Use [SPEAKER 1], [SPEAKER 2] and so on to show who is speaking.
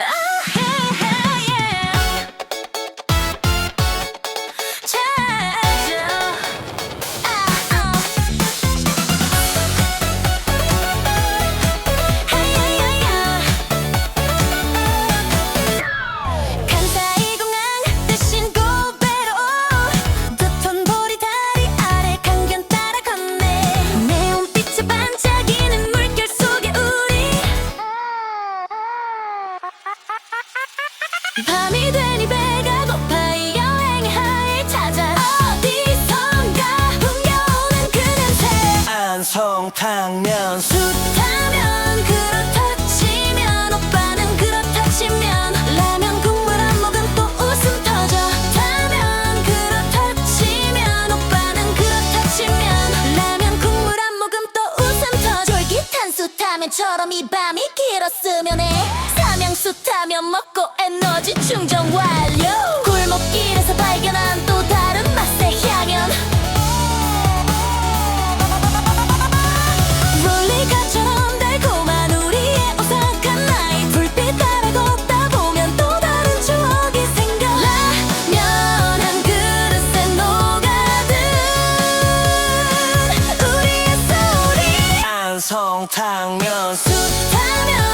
[SPEAKER 1] Ah! 밤이 되니 배가 고파 이 여행의 하일 찾아. 어디선가 풍겨오는 그 냄새.
[SPEAKER 2] 안성탕면 수
[SPEAKER 1] 숱하면 그렇다 치면 오빠는 그렇다 치면 라면 국물 한 모금 또 웃음 터져. 타면 그렇다 치면 오빠는 그렇다 치면 라면 국물 한 모금 또 웃음 터져. 쫄깃한 숱하면처럼 이 밤이 길었으면 해 설렁탕면
[SPEAKER 2] 숱하면